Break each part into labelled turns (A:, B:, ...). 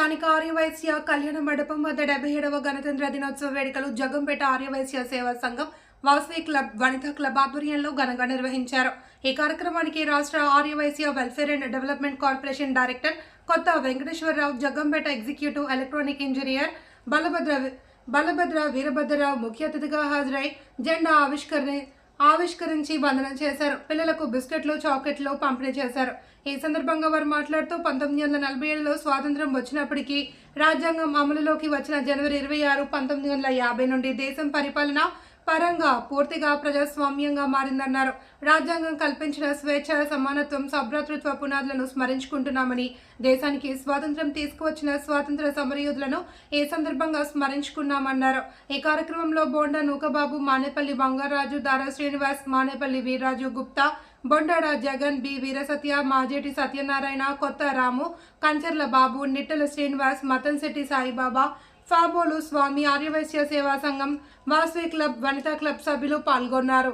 A: స్థానిక ఆర్యవైశ్య కళ్యాణ మండపం వద్ద డెబ్బై ఏడవ గణతంత్ర దినోత్సవ వేడుకలు జగంపేట ఆర్యవైశ్య సేవా సంఘం వాసవి క్లబ్ వనితా క్లబ్ ఆధ్వర్యంలో ఘనంగా నిర్వహించారు. ఈ కార్యక్రమానికి రాష్ట్ర Arya Vysya welfare and development corporation director Kotha Venkateswara Rao Jaggampeta executive electronic engineer Balabhadra Balabhadra Veerabhadra Rao ముఖ్య అతిథిగా హాజరై జెండా ఆవిష్కరణ ఆవిష్కరించి వందనం చేశారు. పిల్లలకు బిస్కెట్లు చాక్లెట్లు పంపిణీ చేశారు. ఈ సందర్భంగా వారు మాట్లాడుతూ పంతొమ్మిది వందల నలభై ఏడులో స్వాతంత్రం వచ్చినప్పటికీ రాజ్యాంగం అమలులోకి వచ్చిన జనవరి ఇరవై ఆరు పంతొమ్మిది వందల యాభై నుండి దేశం పరిపాలన పరంగా పూర్తిగా ప్రజాస్వామ్యంగా మారిందన్నారు. రాజ్యాంగం కల్పించిన స్వేచ్ఛ సమానత్వం సభ్రతృత్వ పునాదులను స్మరించుకుంటున్నామని దేశానికి స్వాతంత్రం తీసుకువచ్చిన స్వాతంత్ర సమరయోధులను ఈ సందర్భంగా స్మరించుకున్నామన్నారు. ఈ కార్యక్రమంలో బోండా నూకబాబు మానేపల్లి బంగారాజు దారా శ్రీనివాస్ మానేపల్లి వీర్రాజు గుప్తా బొండాడ జగన్ బి వీరసత్య మాజేటి సత్యనారాయణ కొత్త రాము కంచర్ల బాబు నిట్టల శ్రీనివాస్ మతన్శెట్టి సాయిబాబా ఫాబోలు స్వామి ఆర్యవైశ్య సేవా సంఘం వాసవి క్లబ్ వనితా క్లబ్ సభ్యులు పాల్గొన్నారు.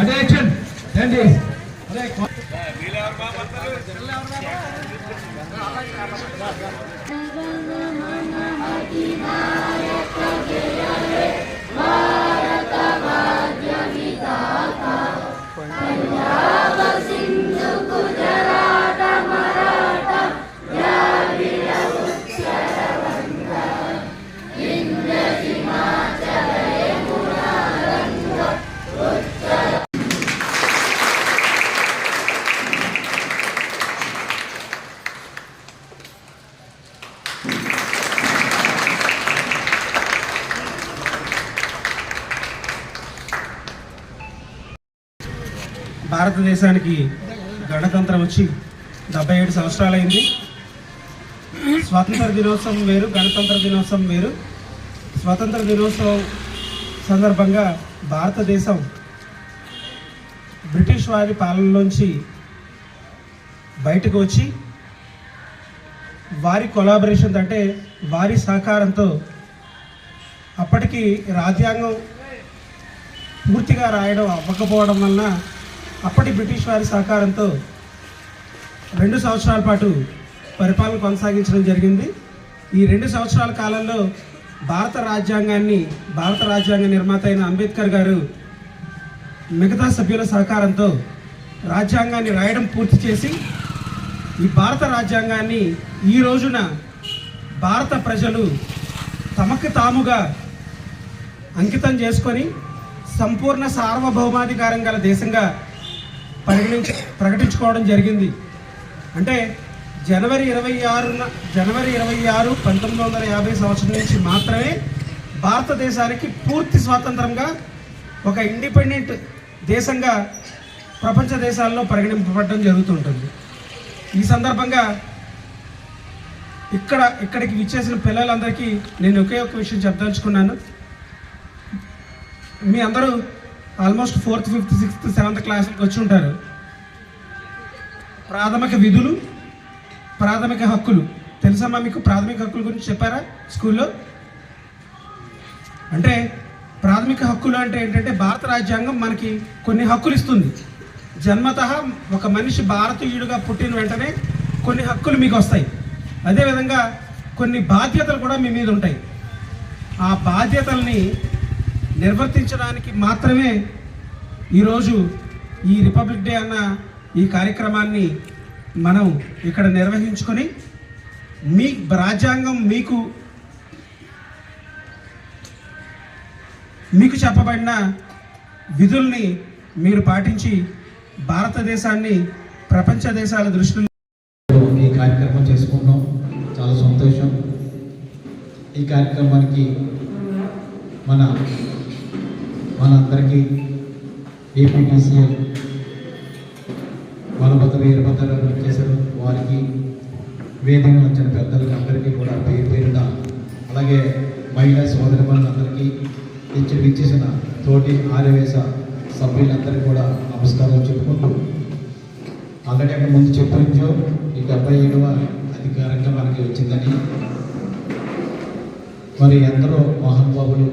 B: అటెన్షన్ రండి భారతదేశానికి గణతంత్రం వచ్చి డెబ్బై ఏడు సంవత్సరాలైంది. స్వాతంత్ర దినోత్సవం వేరు గణతంత్ర దినోత్సవం వేరు. స్వాతంత్ర దినోత్సవం సందర్భంగా భారతదేశం బ్రిటిష్ వారి పాలనలోంచి బయటకు వచ్చి వారి కొలాబరేషన్ అంటే వారి సహకారంతో అప్పటికి రాజ్యాంగం పూర్తిగా రాయడం అవ్వకపోవడం వలన అప్పటి బ్రిటిష్ వారి సహకారంతో రెండు సంవత్సరాల పాటు పరిపాలన కొనసాగించడం జరిగింది. ఈ రెండు సంవత్సరాల కాలంలో భారత రాజ్యాంగాన్ని భారత రాజ్యాంగ నిర్మాత అయిన అంబేద్కర్ గారు మిగతా సభ్యుల సహకారంతో రాజ్యాంగాన్ని రాయడం పూర్తి చేసి ఈ భారత రాజ్యాంగాన్ని ఈ రోజున భారత ప్రజలు తమకు తాముగా అంకితం చేసుకొని సంపూర్ణ సార్వభౌమాధికారం గల దేశంగా పరిగణించ ప్రకటించుకోవడం జరిగింది. అంటే జనవరి ఇరవై ఆరున జనవరి ఇరవై ఆరు పంతొమ్మిది వందల యాభై సంవత్సరం నుంచి మాత్రమే భారతదేశానికి పూర్తి స్వాతంత్రంగా ఒక ఇండిపెండెంట్ దేశంగా ప్రపంచ దేశాల్లో పరిగణింపబడడం జరుగుతుంటుంది. ఈ సందర్భంగా ఇక్కడ ఇక్కడికి విచ్చేసిన పిల్లలందరికీ నేను ఒకే ఒక విషయం చెప్పదలుచుకున్నాను. మీ అందరూ almost fourth fifth sixth seventh క్లాస్కి వచ్చి ఉంటారు ప్రాథమిక విధులు ప్రాథమిక హక్కులు. తెలుసమ్మా మీకు ప్రాథమిక హక్కుల గురించి చెప్పారా స్కూల్లో? అంటే ప్రాథమిక హక్కులు అంటే ఏంటంటే భారత రాజ్యాంగం మనకి కొన్ని హక్కులు ఇస్తుంది. జన్మత ఒక మనిషి భారతీయుడిగా పుట్టిన వెంటనే కొన్ని హక్కులు మీకు వస్తాయి. అదేవిధంగా కొన్ని బాధ్యతలు కూడా మీ మీద ఉంటాయి. ఆ బాధ్యతల్ని నిర్వర్తించడానికి మాత్రమే ఈరోజు ఈ రిపబ్లిక్ డే అన్న ఈ కార్యక్రమాన్ని మనం ఇక్కడ నిర్వహించుకొని మీ రాజ్యాంగం మీకు మీకు చెప్పబడిన విధుల్ని మీరు పాటించి భారతదేశాన్ని ప్రపంచ దేశాల దృష్టిలో
C: ఈ కార్యక్రమం చేసుకుంటాం చాలా సంతోషం. ఈ కార్యక్రమానికి మన వాళ్ళందరికీ ఏపీటీసీఎల్ బలభద్ర వీరభద్ర గారు చేశారు వారికి వేదిక వచ్చిన పెద్దలకి అందరికీ కూడా పేరు పేరున అలాగే మహిళా సోదరిమణులందరికీ ఇచ్చి ఇచ్చేసిన తోటి ఆర్యవేశ సభ్యులందరికీ కూడా నమస్కారం చెప్పుకుంటూ ఆల్రెడీ అక్కడ ముందు చెప్పించో ఈ డెబ్బై ఏడవ అధికారంగా మనకి వచ్చిందని. మరి ఎందరో మహానుభావులు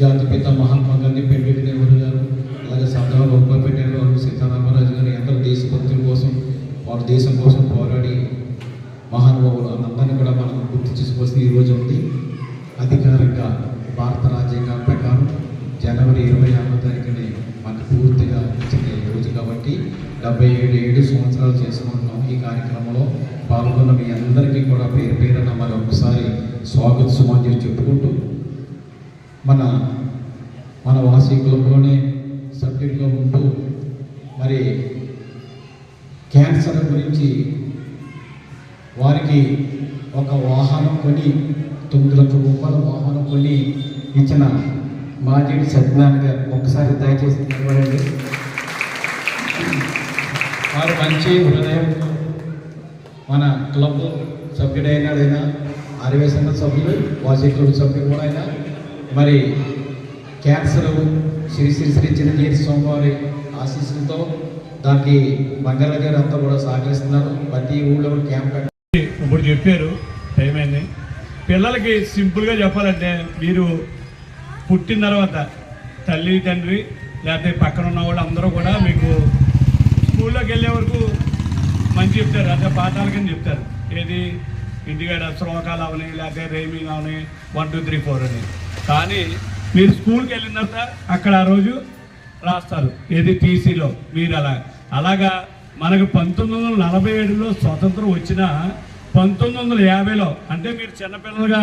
C: జాతిపిత మహాత్మా గాంధీ పెండేటి నెహ్రూ గారు? అలాగే సర్దార్ ఉప్పపేట గారు సీతారామరాజు గారు ఎందరో దేశభక్తుల కోసం వారి దేశం కోసం పోరాడి మహానుభావులు అందరినీ కూడా మనం గుర్తు చేసుకోవాల్సిన ఈరోజు ఉంది. అధికారికంగా భారత రాజ్యాంగం ప్రకారం జనవరి ఇరవై ఆరో తారీఖుని మనకు పూర్తిగా ఇచ్చిన ఈ రోజు కాబట్టి డెబ్బై ఏడు ఏడు సంవత్సరాలు చేసుకుంటున్నాం ఈ కార్యక్రమంలో. పాల్గొన్న మీ అందరికీ కూడా పేరు పేరున మరి ఒకసారి స్వాగత సుమాన్ చెప్పుకుంటూ మన మన వాసీ క్లబ్లోనే సభ్యుడిగా ఉంటూ మరి క్యాన్సర్ గురించి వారికి ఒక వాహనం కొని తొమ్మిది లక్షల రూపాయల వాహనం కొని ఇచ్చిన మాజీ సత్యనారాయణ గారు ఒకసారి దయచేసి నిలబడండి. వారు మంచి హృదయం మన క్లబ్ సభ్యుడైనాడైనా ఆర్వే సంఘ సభ్యులు వాసీ క్లబ్ సభ్యుడు కూడా అయినా మరి క్యాన్సర్ శ్రీ శ్రీ శ్రీ చిరంజీవి స్వామివారి ఆశీస్సులతో దానికి మంగళ గారు అంతా కూడా సహకరిస్తున్నారు. ప్రతి ఊళ్ళో క్యాంప్
D: ఇప్పుడు చెప్పారు టైం అయింది పిల్లలకి సింపుల్గా చెప్పాలంటే మీరు పుట్టిన తర్వాత తల్లి తండ్రి లేకపోతే పక్కన ఉన్న వాళ్ళు అందరూ కూడా మీకు స్కూల్లోకి వెళ్ళే వరకు మంచి చెప్తారు. అంటే పాఠాలు కింద చెప్తారు. ఏది? ఇంటికాడ శ్లోకాలు అవని లేకపోతే రేమింగ్ అవని వన్ టూ త్రీ ఫోర్ అని. కానీ మీరు స్కూల్కి వెళ్ళిన తర్వాత అక్కడ ఆ రోజు రాస్తారు. ఏది టీసీలో? మీరు అలా. అలాగా మనకు పంతొమ్మిది వందల నలభై ఏడులో స్వతంత్రం వచ్చిన పంతొమ్మిది వందల యాభైలో అంటే మీరు చిన్నపిల్లలుగా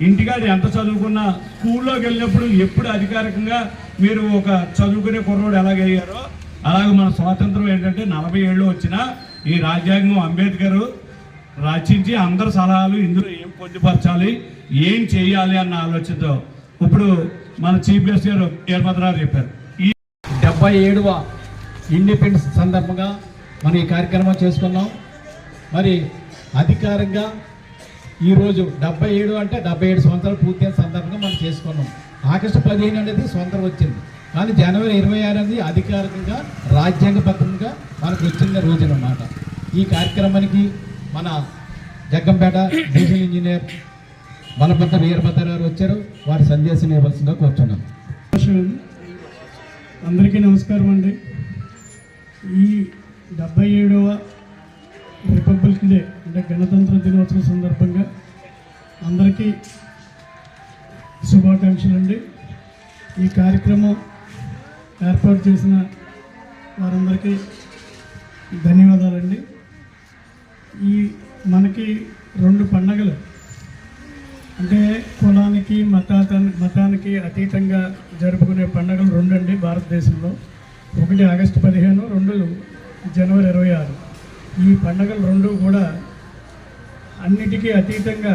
D: ఇంటికాడ ఎంత చదువుకున్నా స్కూల్లోకి వెళ్ళినప్పుడు ఎప్పుడు అధికారికంగా మీరు ఒక చదువుకునే కుర్రోడు ఎలాగయ్యారో అలాగే మన స్వాతంత్రం ఏంటంటే నలభై ఏడులో వచ్చిన ఈ రాజ్యాంగం అంబేద్కర్ రచించి అందరి సలహాలు ఇందులో ఏం పొందుపరచాలి ఏం చేయాలి అన్న ఆలోచనతో ఇప్పుడు మన చీఫ్ గెస్ట్ గారు వీరభద్రరావు చెప్పారు. ఈ
C: డెబ్బై ఏడవ ఇండిపెండెన్స్ సందర్భంగా మనం ఈ కార్యక్రమం చేసుకున్నాం. మరి అధికారంగా ఈరోజు డెబ్బై ఏడు అంటే డెబ్బై ఏడు సంవత్సరాలు పూర్తయిన సందర్భంగా మనం చేసుకున్నాం. ఆగస్టు పదిహేను అనేది స్వతంత్రం వచ్చింది. కానీ జనవరి ఇరవై ఆరు అనేది అధికారికంగా రాజ్యాంగబద్ధంగా మనకు వచ్చిన రోజునమాట ఈ కార్యక్రమానికి మన జగ్గంపేట డీజిల్ ఇంజనీర్ బలపంత వీరభద్ర గారు వచ్చారు. వారి సందేశం ఇవ్వాల్సిందిగా కోరుతున్నాను
E: అందరికీ నమస్కారం అండి. ఈ డెబ్బై ఏడవ రిపబ్లిక్ డే అంటే గణతంత్ర దినోత్సవం సందర్భంగా అందరికీ శుభాకాంక్షలు అండి. ఈ కార్యక్రమం ఏర్పాటు చేసిన వారందరికీ ధన్యవాదాలండి. ఈ మనకి రెండు పండగలు అంటే కులానికి మతాత మతానికి అతీతంగా జరుపుకునే పండుగలు రెండు అండి భారతదేశంలో. ఒకటి ఆగస్టు పదిహేను రెండు జనవరి ఇరవై ఆరు. ఈ పండుగలు రెండు కూడా అన్నిటికీ అతీతంగా